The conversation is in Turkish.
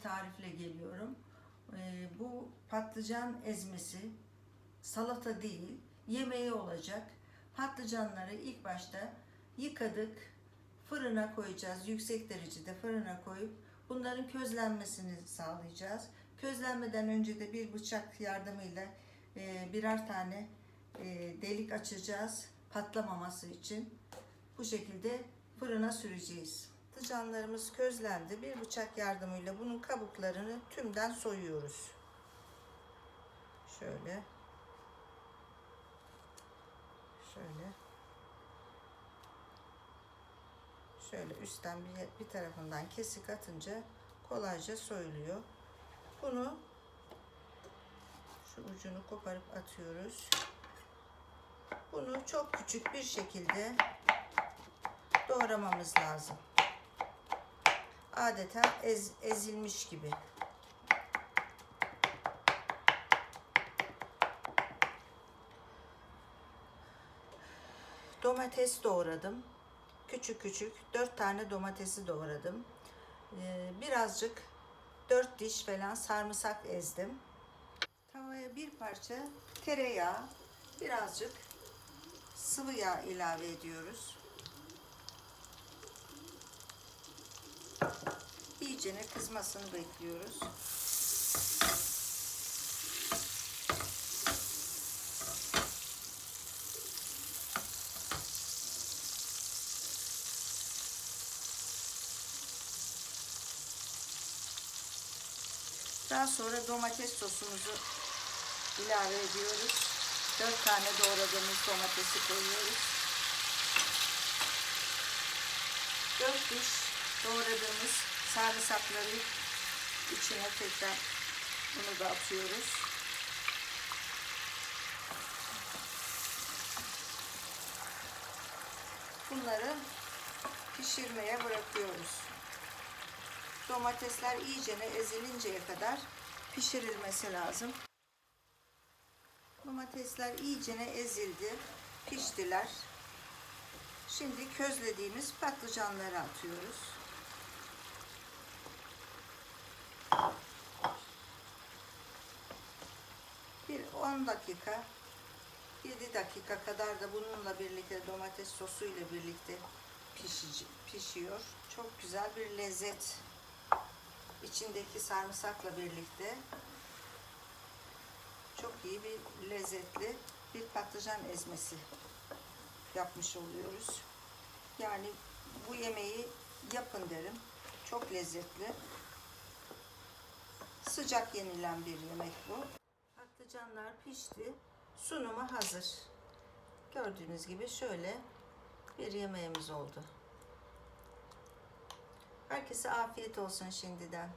tarifle geliyorum. Ee, bu patlıcan ezmesi salata değil, yemeği olacak. Patlıcanları ilk başta yıkadık, fırına koyacağız. Yüksek derecede fırına koyup bunların közlenmesini sağlayacağız. Közlenmeden önce de bir bıçak yardımıyla e, birer tane e, delik açacağız patlamaması için. Bu şekilde fırına süreceğiz. Patlıcanlarımız közlendi. Bir bıçak yardımıyla bunun kabuklarını tümden soyuyoruz. Şöyle. Şöyle. Şöyle üstten bir, bir tarafından kesik atınca kolayca soyuluyor. Bunu şu ucunu koparıp atıyoruz. Bunu çok küçük bir şekilde doğramamız lazım. Adeta ez, ezilmiş gibi. Domates doğradım. Küçük küçük dört tane domatesi doğradım. Ee, birazcık dört diş falan sarımsak ezdim. Tavaya bir parça tereyağı, birazcık sıvı yağ ilave ediyoruz. İyicene kızmasını bekliyoruz. Daha sonra domates sosumuzu ilave ediyoruz. 4 tane doğradığımız domatesi koyuyoruz. 4 diş doğradığımız sarımsakları içine tekrar bunu da atıyoruz. Bunları pişirmeye bırakıyoruz. Domatesler iyicene ezilinceye kadar pişirilmesi lazım. Domatesler iyicene ezildi, piştiler. Şimdi közlediğimiz patlıcanları atıyoruz. Bir 10 dakika, 7 dakika kadar da bununla birlikte domates sosu ile birlikte pişici, pişiyor. Çok güzel bir lezzet içindeki sarımsakla birlikte çok iyi bir lezzetli bir patlıcan ezmesi yapmış oluyoruz. Yani bu yemeği yapın derim. Çok lezzetli. Sıcak yenilen bir yemek bu. Patlıcanlar pişti. Sunuma hazır. Gördüğünüz gibi şöyle bir yemeğimiz oldu. Herkese afiyet olsun şimdiden.